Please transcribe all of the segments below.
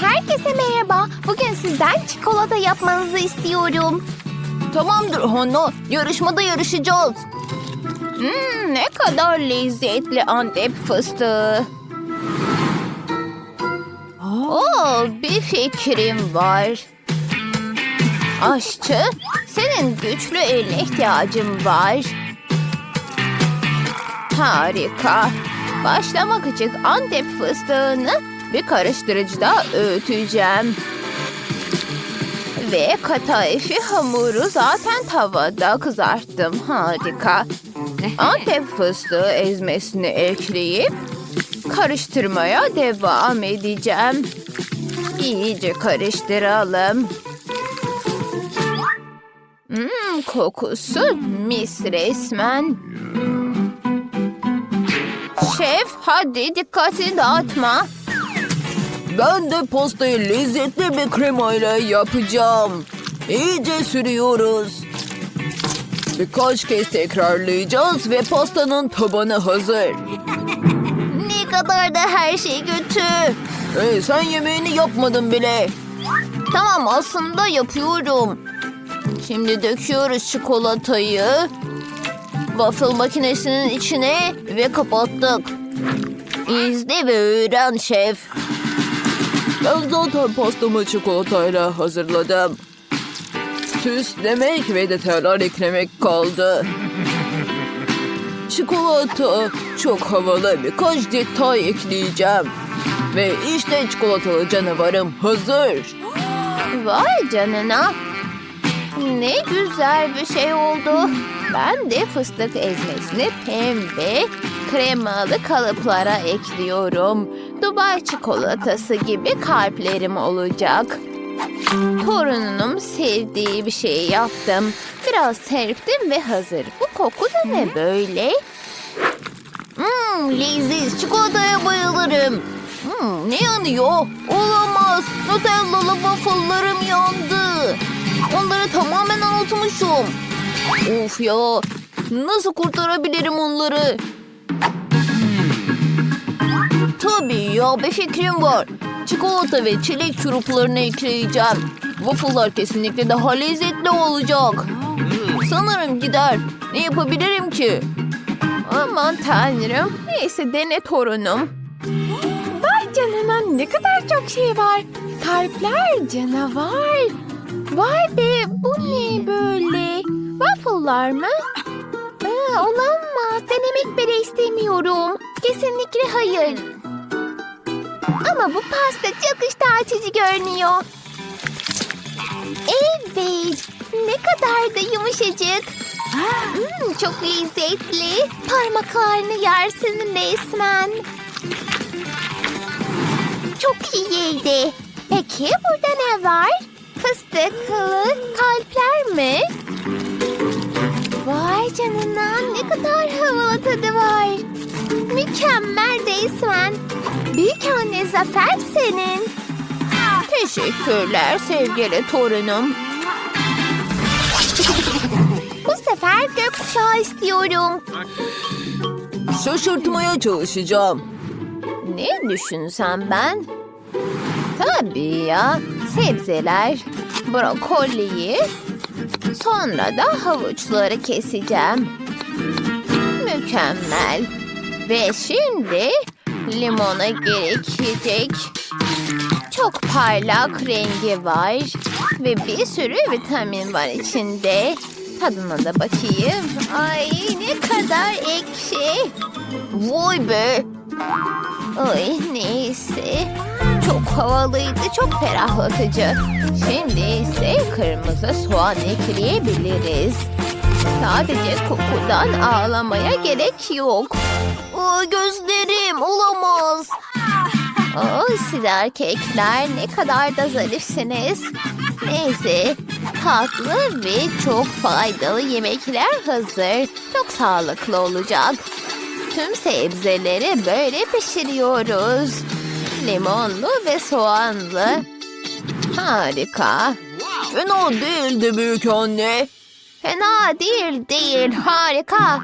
Herkese merhaba. Bugün sizden çikolata yapmanızı istiyorum. Tamamdır Hanna. Yarışmada yarışacağız. Hmm, ne kadar lezzetli Antep fıstığı. Oo, bir fikrim var. Aşçı, senin güçlü eline ihtiyacım var. Harika. Başlamak için Antep fıstığını bir karıştırıcıda öğüteceğim. Ve kadayıfı hamuru zaten tavada kızarttım. Harika. Antep fıstığı ezmesini ekleyip karıştırmaya devam edeceğim. İyice karıştıralım. Hmm, kokusu mis resmen. Şef hadi dikkatini dağıtma. Ben de pastayı lezzetli bir krema ile yapacağım. İyice sürüyoruz. Birkaç kez tekrarlayacağız ve pastanın tabanı hazır. Ne kadar da her şey kötü. Hey, sen yemeğini yapmadın bile. Tamam aslında yapıyorum. Şimdi döküyoruz çikolatayı. Waffle makinesinin içine ve kapattık. İzle ve öğren şef. Ben zaten pastamı çikolatayla hazırladım. Süslemek ve detaylar eklemek kaldı. Çikolata çok havalı birkaç detay ekleyeceğim. Ve işte çikolatalı canavarım hazır. Vay canına. Ne güzel bir şey oldu. Ben de fıstık ezmesini pembe kremalı kalıplara ekliyorum. Dubai çikolatası gibi kalplerim olacak. Torununun sevdiği bir şey yaptım. Biraz serptim ve hazır. Bu koku da ne böyle? Mmm leziz. Çikolataya bayılırım. Hmm, ne yanıyor? Olamaz. Nutellalı waffle'larım yandı. Onları tamamen unutmuşum. Of ya. Nasıl kurtarabilirim onları? Tabii ya bir fikrim var. Çikolata ve çilek çuruplarını ekleyeceğim. Waffle'lar kesinlikle daha lezzetli olacak. Sanırım gider. Ne yapabilirim ki? Aman tanrım. Neyse dene torunum. Vay canına ne kadar çok şey var. Kalpler, canavar. Vay be bu ne böyle? Waffle'lar mı? Aa, olamaz. Denemek bile istemiyorum. Kesinlikle hayır. Ama bu pasta çok iştah açıcı görünüyor. Evet. Ne kadar da yumuşacık. Hmm, çok lezzetli. Parmaklarını yersin resmen. Çok iyiydi. Peki burada ne var? Fıstıklı kalpler mi? Vay canına ne kadar havalı tadı var. Mükemmel resmen. Büyük anne zafer senin. Teşekkürler sevgili torunum. Bu sefer gökkuşağı istiyorum. Şaşırtmaya çalışacağım. Ne düşünsem ben? Tabii ya. Sebzeler, brokoliyi, sonra da havuçları keseceğim. Mükemmel. Ve şimdi limona gerekecek. Çok parlak rengi var ve bir sürü vitamin var içinde. Tadına da bakayım. Ay ne kadar ekşi. Vay be. Ay neyse. Çok havalıydı, çok ferahlatıcı. Şimdi ise kırmızı soğan ekleyebiliriz. Sadece kokudan ağlamaya gerek yok. Gözlerim olamaz. Ay siz erkekler ne kadar da zarifsiniz. Neyse tatlı ve çok faydalı yemekler hazır. Çok sağlıklı olacak. Tüm sebzeleri böyle pişiriyoruz. Limonlu ve soğanlı. Harika. Fena değildi büyük anne. Fena değil değil harika.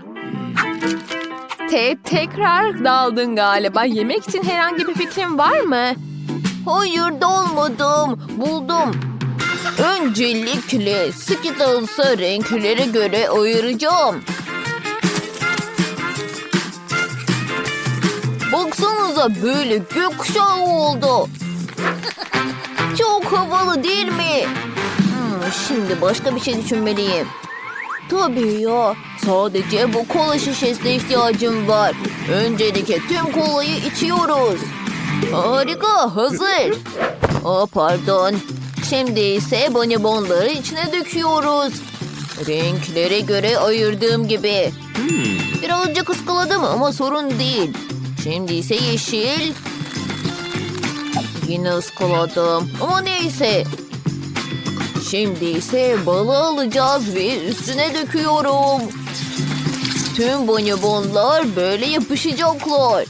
Te tekrar daldın galiba. Yemek için herhangi bir fikrin var mı? Hayır dolmadım. Buldum. Öncelikle Skittles'ı renklere göre ayıracağım. Baksanıza böyle gökkuşağı oldu. Çok havalı değil mi? Hmm, şimdi başka bir şey düşünmeliyim. Tabii ya. Sadece bu kola şişesine ihtiyacım var. Öncelikle tüm kolayı içiyoruz. Harika, hazır. Aa, pardon. Şimdi ise bonibonları içine döküyoruz. Renklere göre ayırdığım gibi. Birazcık ıskaladım ama sorun değil. Şimdi ise yeşil. Yine ıskaladım ama neyse. Şimdi ise balı alacağız ve üstüne döküyorum. Tüm bonibonlar böyle yapışacaklar.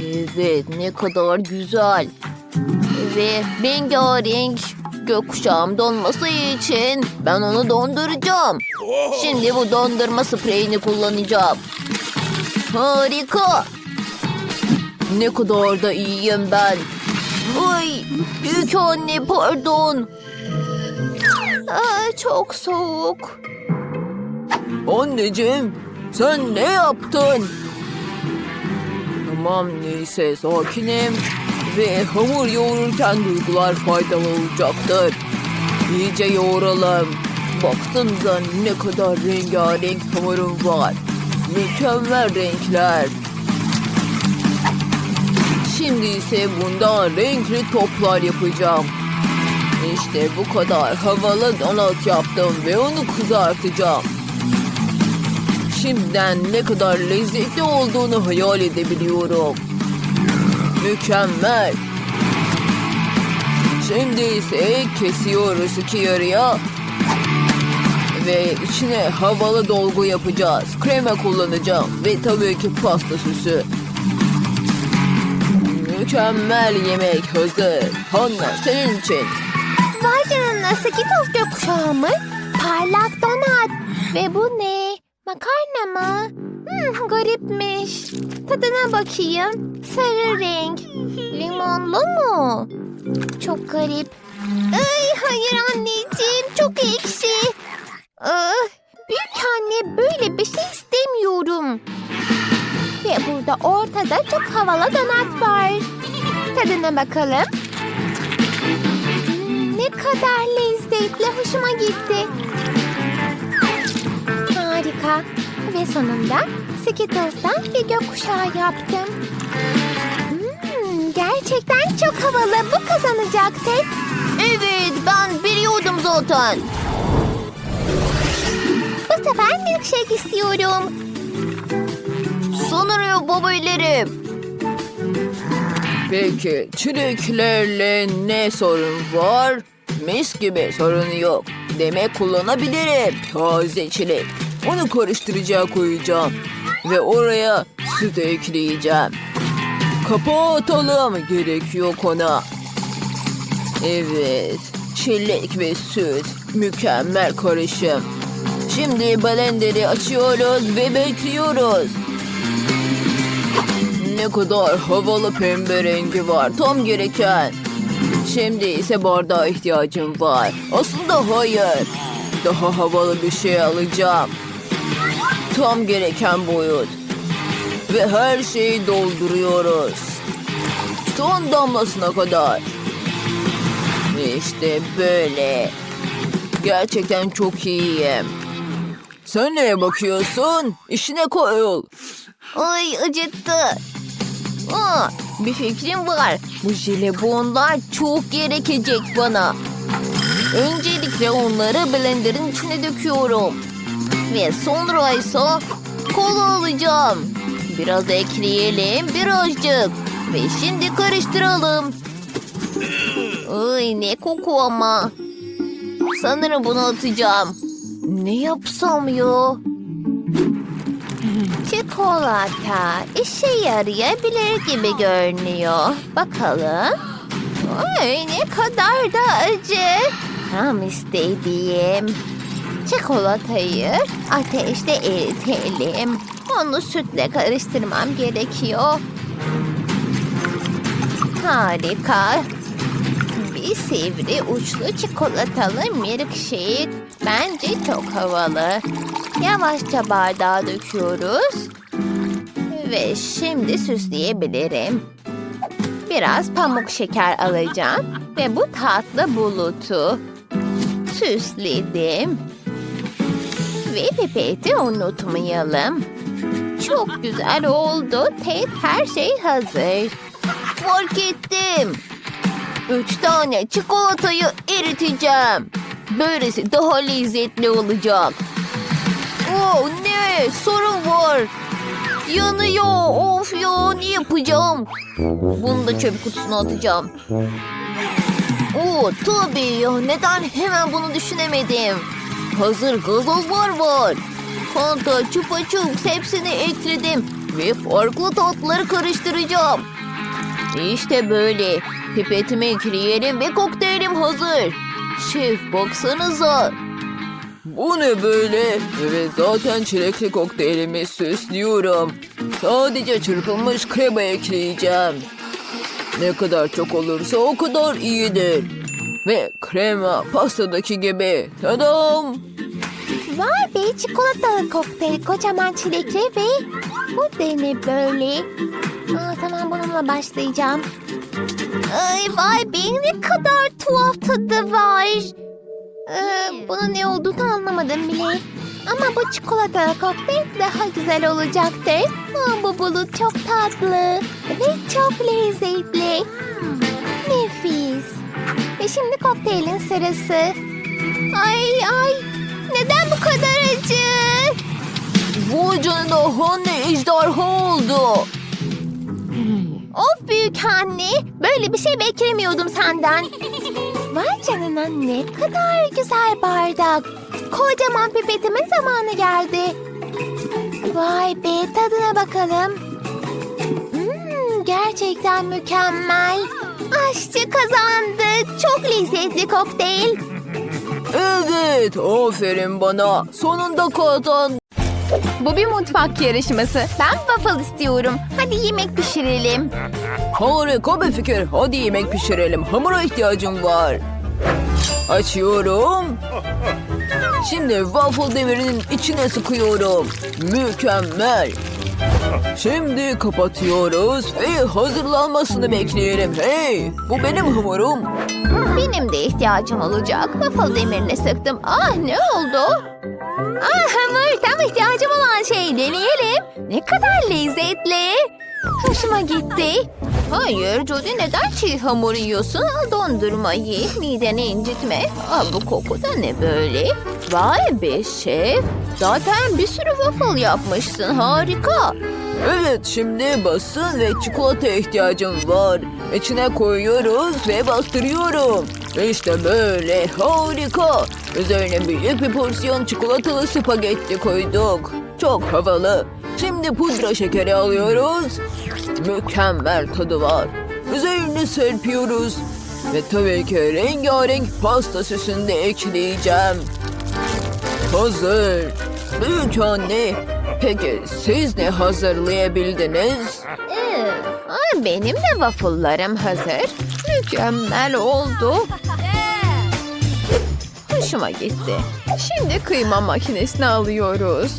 Evet ne kadar güzel. Ve rengarenk gökkuşağım donması için ben onu donduracağım. Şimdi bu dondurma spreyini kullanacağım. Harika. Ne kadar da iyiyim ben. Ay, büyük anne pardon. Aa, çok soğuk. Anneciğim sen ne yaptın? Tamam neyse sakinim. Ve hamur yoğururken duygular faydalı olacaktır. İyice yoğuralım. Baksanıza ne kadar rengarenk hamurum var. Mükemmel renkler. Şimdi ise bundan renkli toplar yapacağım. İşte bu kadar havalı donat yaptım ve onu kızartacağım. Şimdiden ne kadar lezzetli olduğunu hayal edebiliyorum. Mükemmel. Şimdi ise kesiyoruz iki yarıya. Ve içine havalı dolgu yapacağız. Krema kullanacağım ve tabii ki pasta süsü. Mükemmel yemek hazır. Hanna senin için. Vay canına Skittles gökkuşağı mı? Parlak donat. Ve bu ne? Makarna mı? Hmm, garipmiş. Tadına bakayım. Sarı renk. Limonlu mu? Çok garip. Ay hayır anneciğim çok ekşi. Ah, büyük anne böyle bir şey istemiyorum. Ve burada ortada çok havalı donat var. Tadına bakalım. Ne kadar lezzetli, hoşuma gitti. Harika. Ve sonunda Skittles'tan bir gökkuşağı yaptım. Hmm, gerçekten çok havalı. Bu kazanacak tek. Evet ben biliyordum zaten. Bu sefer milkshake istiyorum. Sanırım yapabilirim. Peki çileklerle ne sorun var? Mis gibi sorun yok. Demek kullanabilirim. Taze çilek. Onu karıştırıcıya koyacağım. Ve oraya süt ekleyeceğim. Kapağı atalım. Gerek yok ona. Evet. Çilek ve süt. Mükemmel karışım. Şimdi blenderi açıyoruz ve bekliyoruz. Ne kadar havalı pembe rengi var. Tam gereken. Şimdi ise bardağa ihtiyacım var. Aslında hayır. Daha havalı bir şey alacağım. Tam gereken boyut. Ve her şeyi dolduruyoruz. Son damlasına kadar. İşte böyle. Gerçekten çok iyiyim. Sen neye bakıyorsun? İşine koyul. Ay acıttı. Aa, bir fikrim var. Bu jelibonlar çok gerekecek bana. Öncelikle onları blenderin içine döküyorum. Ve sonra ise kola alacağım. Biraz ekleyelim birazcık. Ve şimdi karıştıralım. Ay ne koku ama. Sanırım bunu atacağım. Ne yapsam ya? Çikolata işe yarayabilir gibi görünüyor. Bakalım. Ay ne kadar da acı. Tam istediğim. Çikolatayı ateşte eritelim. Onu sütle karıştırmam gerekiyor. Harika. bir sivri uçlu çikolatalı milkshake. Bence çok havalı. Yavaşça bardağa döküyoruz. Ve şimdi süsleyebilirim. Biraz pamuk şeker alacağım ve bu tatlı bulutu süsledim. Ve pipeti unutmayalım. Çok güzel oldu. Ted her şey hazır. Fark ettim. Üç tane çikolatayı eriteceğim. Böylesi daha lezzetli olacak. Oo ne? Sorun var. Yanıyor. Of ya ne yapacağım? Bunu da çöp kutusuna atacağım. Oo tabii ya. Neden hemen bunu düşünemedim? Hazır gazozlar var. Fanta, çupa çups hepsini ekledim. Ve farklı tatları karıştıracağım. İşte böyle. Pipetimi ekleyelim ve kokteylim hazır. Şef baksanıza. Bu ne böyle? Evet zaten çilekli kokteylimi süslüyorum. Sadece çırpılmış krema ekleyeceğim. Ne kadar çok olursa o kadar iyidir. Ve krema pastadaki gibi. Tadam! Vay be çikolatalı kokteyl kocaman çilekli ve bu ne böyle? Aa, tamam bununla başlayacağım. Ay vay be ne kadar tuhaf tadı var. Ee, bunun ne olduğunu anlamadım bile. Ama bu çikolatalı kokteyl daha güzel olacaktır. Aa, bu bulut çok tatlı ve çok lezzetli. Nefis. Ve şimdi kokteylin sırası. Ay ay neden bu kadar acı? Vay canına Hanne ejderha oldu. Of büyük anne böyle bir şey beklemiyordum senden. Vay canına ne kadar güzel bardak. Kocaman pipetimin zamanı geldi. Vay be tadına bakalım. Hmm, gerçekten mükemmel. Aşçı kazandı. Çok lezzetli kokteyl. Evet, aferin bana. Sonunda kazandım. Bu bir mutfak yarışması. Ben waffle istiyorum. Hadi yemek pişirelim. Harika bir fikir. Hadi yemek pişirelim. Hamura ihtiyacım var. Açıyorum. Şimdi waffle demirinin içine sıkıyorum. Mükemmel. Şimdi kapatıyoruz ve hazırlanmasını bekleyelim. Hey, bu benim hamurum. Benim de ihtiyacım olacak. Waffle demirine sıktım. Ah ne oldu? Ah hamur tam ihtiyacım olan şey deneyelim. Ne kadar lezzetli. Hoşuma gitti. Hayır Jody neden çiğ hamur yiyorsun? Dondurma ye. Mideni incitme. Aa, bu koku da ne böyle? Vay be şef. Zaten bir sürü waffle yapmışsın. Harika. Evet, şimdi basın ve çikolataya ihtiyacım var. İçine koyuyoruz ve bastırıyorum. İşte böyle harika. Üzerine büyük bir porsiyon çikolatalı spagetti koyduk. Çok havalı. Şimdi pudra şekeri alıyoruz. Mükemmel tadı var. Üzerine serpiyoruz. Ve tabii ki rengarenk pasta süsünü de ekleyeceğim. Hazır. Büyük anne. Peki siz ne hazırlayabildiniz? Ee, benim de waffle'larım hazır. Mükemmel oldu. Hoşuma gitti. Şimdi kıyma makinesini alıyoruz.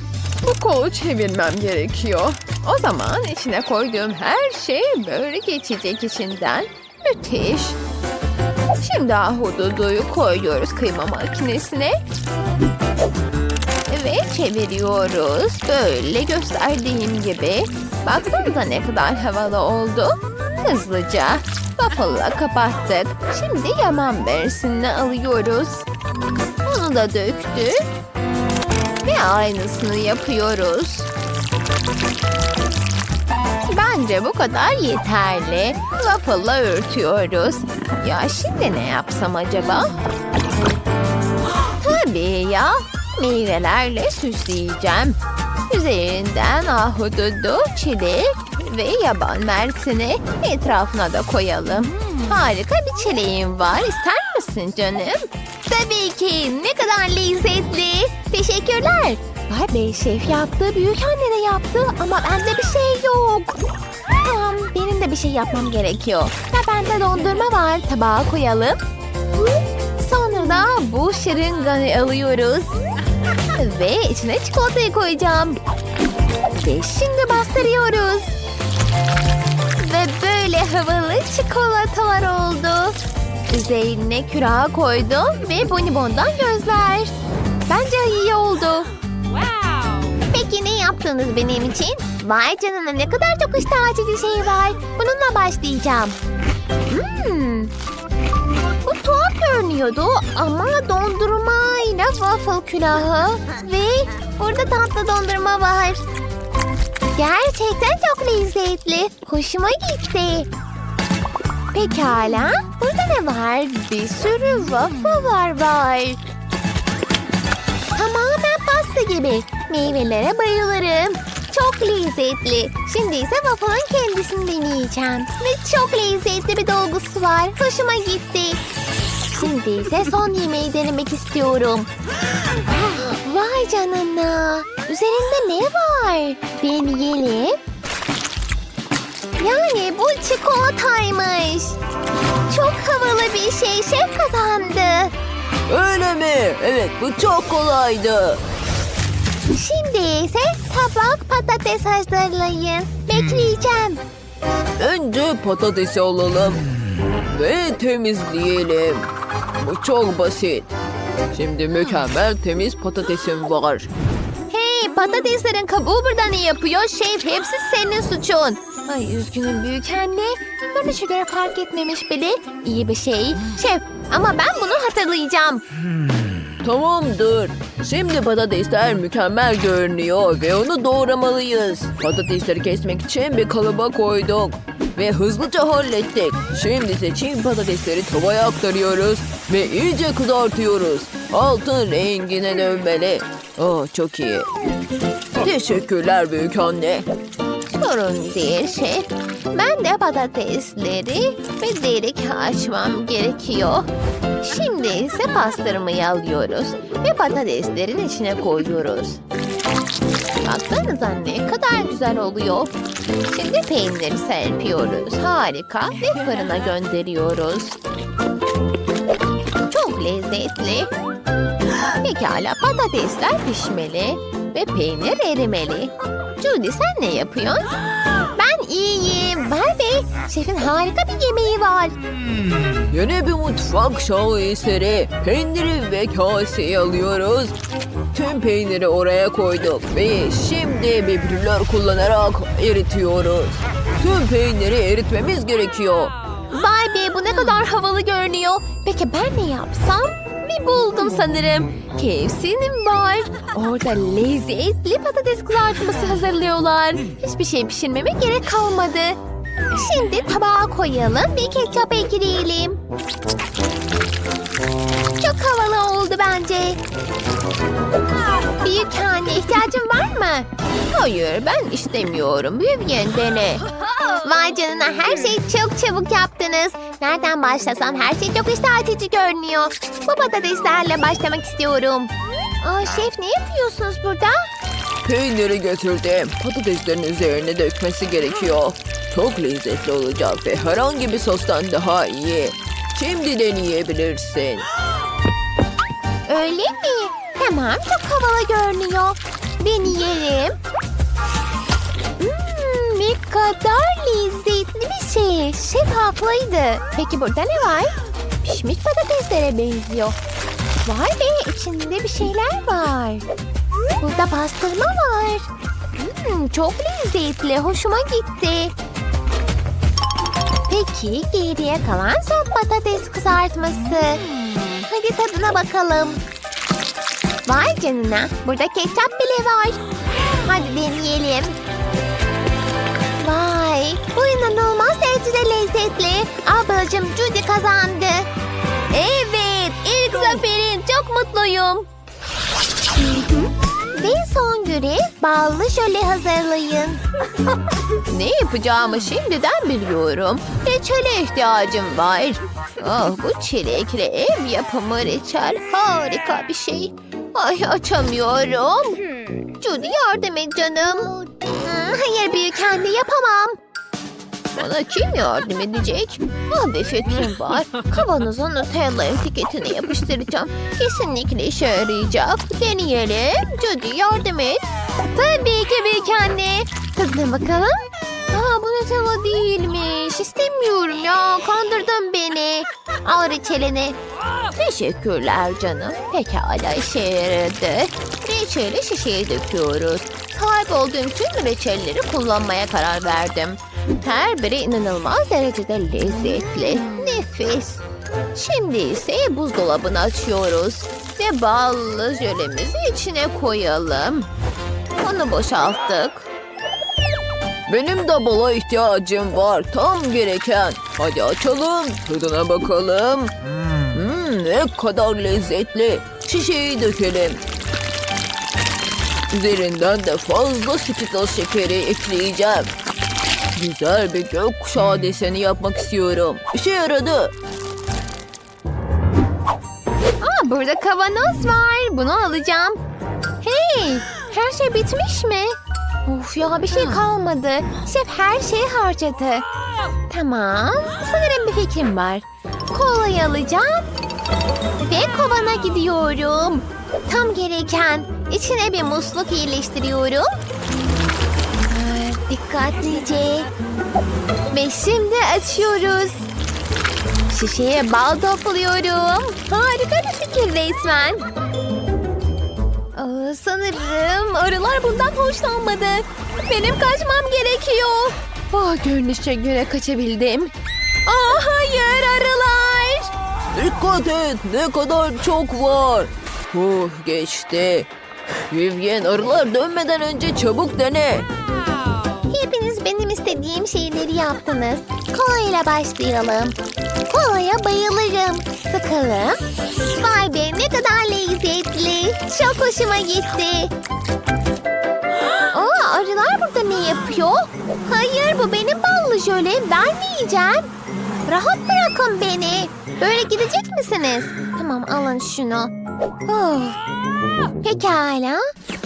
Bu kolu çevirmem gerekiyor. O zaman içine koyduğum her şey böyle geçecek içinden. Müthiş. Şimdi ahududuyu koyuyoruz kıyma makinesine. Çeviriyoruz. Böyle gösterdiğim gibi. Baksanıza ne kadar havalı oldu. Hızlıca waffle'la kapattık. Şimdi yaman versini alıyoruz. Onu da döktük. Ve aynısını yapıyoruz. Bence bu kadar yeterli. Waffle'la örtüyoruz. Ya şimdi ne yapsam acaba? Tabii ya. Meyvelerle süsleyeceğim. Üzerinden ahududu, çilek ve yaban mersini etrafına da koyalım. Harika bir çileğim var. İster misin canım? Tabii ki. Ne kadar lezzetli. Teşekkürler. Vay be şef yaptı. Büyük anne de yaptı. Ama bende bir şey yok. Tamam benim de bir şey yapmam gerekiyor. Ve bende dondurma var. Tabağa koyalım. Sonra da bu şırınganı alıyoruz. Ve içine çikolatayı koyacağım. Ve şimdi bastırıyoruz. Ve böyle havalı çikolatalar oldu. Üzerine kürağı koydum ve bonibondan gözler. Bence iyi oldu. Peki ne yaptınız benim için? Vay canına ne kadar çok iştah açıcı şey var. Bununla başlayacağım. Hmm. Görünüyordu ama dondurmayla waffle külahı ve burada tatlı dondurma var. Gerçekten çok lezzetli. Hoşuma gitti. Pekala. Burada ne var? Bir sürü waffle var var. Tamamen pasta gibi. Meyvelere bayılırım. Çok lezzetli. Şimdi ise waffle'ın kendisini deneyeceğim. Ve çok lezzetli bir dolgusu var. Hoşuma gitti. Şimdi ise son yemeği denemek istiyorum. Vay canına. Üzerinde ne var? Deneyelim. Yani bu çikolataymış. Çok havalı bir şey. Şef kazandı. Öyle mi? Evet bu çok kolaydı. Şimdi ise tabak patates hazırlayın. Bekleyeceğim. Önce patatesi alalım. Ve temizleyelim. Bu çok basit. Şimdi mükemmel temiz patatesim var. Hey patateslerin kabuğu burada ne yapıyor? Şef hepsi senin suçun. Ay üzgünüm büyük anne. Görünüşe göre fark etmemiş bile. İyi bir şey. Şef ama ben bunu hatırlayacağım. Tamamdır. Şimdi patatesler mükemmel görünüyor ve onu doğramalıyız. Patatesleri kesmek için bir kalıba koyduk. Ve hızlıca hallettik. Şimdi ise çiğ patatesleri tavaya aktarıyoruz ve iyice kızartıyoruz. Altın rengine dönmeli. Oh çok iyi. Teşekkürler büyük anne. Sorun değil şef. Ben de patatesleri ve delik açmam gerekiyor. Şimdi ise pastırmayı alıyoruz ve patateslerin içine koyuyoruz. Baksanıza ne kadar güzel oluyor. Şimdi peyniri serpiyoruz. Harika ve fırına gönderiyoruz. Çok lezzetli. Pekala patatesler pişmeli ve peynir erimeli. Judy sen ne yapıyorsun? Ben iyiyim. Barbie, şefin harika bir yemeği var. Yeni bir mutfak şaheseri. Peyniri ve kaseyi alıyoruz. Tüm peyniri oraya koyduk ve şimdi biberler kullanarak eritiyoruz. Tüm peyniri eritmemiz gerekiyor. Barbie bu ne kadar havalı görünüyor. Peki ben ne yapsam? Bir buldum sanırım. KFC'nin var. Orada lezzetli patates kızartması hazırlıyorlar. Hiçbir şey pişirmeme gerek kalmadı. Şimdi tabağa koyalım ve ketçap ekleyelim. Çok havalı oldu bence. Büyük anne ihtiyacın var mı? Hayır ben istemiyorum. Vivian dene. Vay canına her şeyi çok çabuk yaptınız. Nereden başlasam her şey çok iştah açıcı görünüyor. Bu patateslerle başlamak istiyorum. Aa şef ne yapıyorsunuz burada? Peyniri götürdüm. Patateslerin üzerine dökmesi gerekiyor. Çok lezzetli olacak ve herhangi bir sostan daha iyi. Şimdi deneyebilirsin. Öyle mi? Tamam çok havalı görünüyor. Deneyelim. Hmm, ne kadar lezzetli bir şey. Şef haklıydı. Peki burada ne var? Pişmiş patateslere benziyor. Vay be içinde bir şeyler var. Burada pastırma var. Hmm, çok lezzetli. Hoşuma gitti. Peki geriye kalan son patates kızartması. Hadi tadına bakalım. Vay canına. Burada ketçap bile var. Hadi deneyelim. Vay. Bu inanılmaz derecede lezzetli. Ablacığım Judy kazandı. Evet. ilk zaferim. Çok mutluyum. Görev ballı jöle hazırlayın. Ne yapacağımı şimdiden biliyorum. Reçele ihtiyacım var. Ah bu çilekli ev yapımı reçel harika bir şey. Ay açamıyorum. Judy yardım et canım. Hmm, hayır büyük anne yapamam. Bana kim yardım edecek? Ah bir fikrim var. Kavanoza Nutella etiketini yapıştıracağım. Kesinlikle işe yarayacak. Deneyelim. Judy yardım et. Tabii ki büyük anne. Tadına bakalım. Aa bu Nutella değilmiş. İstemiyorum ya. Kandırdın beni. Al reçelini. Teşekkürler canım. Pekala işe yaradı. Reçeli şişeye döküyoruz. Sahip olduğum tüm reçelleri kullanmaya karar verdim. Her biri inanılmaz derecede lezzetli. Nefis. Şimdi ise buzdolabını açıyoruz. Ve ballı jölemizi içine koyalım. Onu boşalttık. Benim de bala ihtiyacım var. Tam gereken. Hadi açalım. Tadına bakalım. Hmm, ne kadar lezzetli. Şişeyi dökelim. Üzerinden de fazla Skittles şekeri ekleyeceğim. Güzel bir gökkuşağı deseni yapmak istiyorum. İşe yaradı. Aa burada kavanoz var. Bunu alacağım. Hey her şey bitmiş mi? Of ya bir şey kalmadı. Şef her şeyi harcadı. Tamam. Sanırım bir fikrim var. Kolayı alacağım. Ve kovana gidiyorum. Tam gereken. İçine bir musluk yerleştiriyorum. Dikkatlice. Ve şimdi açıyoruz. Şişeye bal topluyorum. Harika bir fikir resmen. Aa, sanırım arılar bundan hoşlanmadı. Benim kaçmam gerekiyor. Oh, görünüşe göre kaçabildim. Aa, hayır arılar. Dikkat et ne kadar çok var. Huh geçti. Vivian arılar dönmeden önce çabuk dene. İstediğim şeyleri yaptınız. Kolayla başlayalım. Kolaya bayılırım. Sıkalım. Vay be ne kadar lezzetli. Çok hoşuma gitti. Aa, arılar burada ne yapıyor? Hayır bu benim ballı jölem. Ben yiyeceğim. Rahat bırakın beni. Böyle gidecek misiniz? Tamam alın şunu. Oh. Pekala.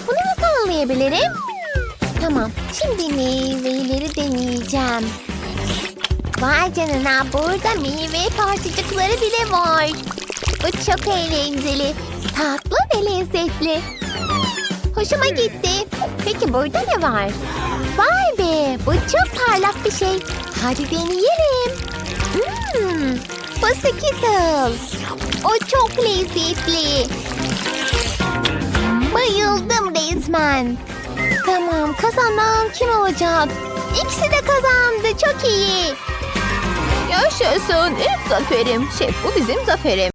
Bunu nasıl anlayabilirim? Tamam. Şimdi meyveleri deneyeceğim. Vay canına burada meyve parçacıkları bile var. Bu çok eğlenceli. Tatlı ve lezzetli. Hoşuma gitti. Peki burada ne var? Vay be bu çok parlak bir şey. Hadi deneyelim. Hmm, bu Skittles. O çok lezzetli. Bayıldım resmen. Tamam kazanan kim olacak? İkisi de kazandı çok iyi. Yaşasın ilk zaferim. Şef bu bizim zaferim.